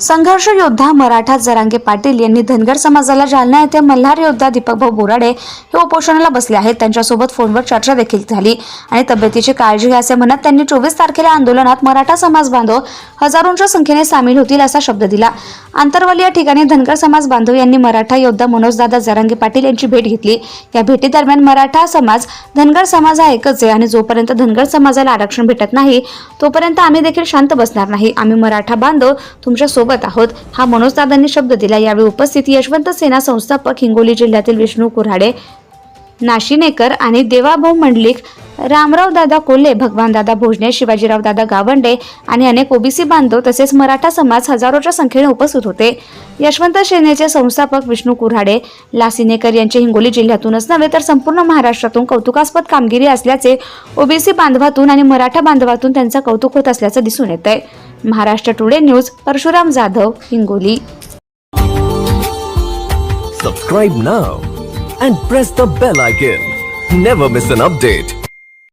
संघर्ष योद्धा मराठा जरांगे पाटील यांनी धनगर समाजाला जालना येथे मल्हार योद्धा दीपकभाऊ बोराडे हे उपोषणाला बसले आहेत. त्यांच्यासोबत फोनवर चर्चा देखील झाली आणि तब्येतीची काळजी घ्या असे म्हणत त्यांनी चोवीस तारखेला आंदोलनात मराठा समाज बांधव हजारोंच्या संख्येने सामील होतील असा शब्द दिला. आंतरवाली या ठिकाणी धनगर समाज बांधव यांनी मराठा योद्धा मनोजदादा जरांगे पाटील यांची भेट घेतली. या भेटीदरम्यान मराठा समाज धनगर समाज हा एकच आहे आणि जोपर्यंत धनगर समाजाला आरक्षण भेटत नाही तोपर्यंत आम्ही देखील शांत बसणार नाही. आम्ही मराठा बांधव तुमच्यासोबत आहोत. हा मनोजदादांनी शब्द दिला. यावेळी उपस्थित यशवंत सेना संस्थापक हिंगोली जिल्ह्यातील विष्णू कुऱ्हाडे नाशिनेकर आणि देवाभाऊ मंडलिक रामराव दादा कोल्हे भगवान दादा भोजने शिवाजीराव दादा गावंडे आणि अनेक ओबीसी बांधव तसेच मराठा समाज हजारोच्या संख्येने उपस्थित होते. यशवंत सेनेचे संस्थापक विष्णू कुऱ्हाडे लासिनेकर यांचे हिंगोली जिल्ह्यातूनच नव्हे तर संपूर्ण महाराष्ट्रातून कौतुकास्पद कामगिरी असल्याचे ओबीसी बांधवातून आणि मराठा बांधवातून त्यांचं कौतुक होत असल्याचं दिसून येत आहे Maharashtra today news Parshuram Jadhav Hingoli. Subscribe now and press the bell icon never miss an update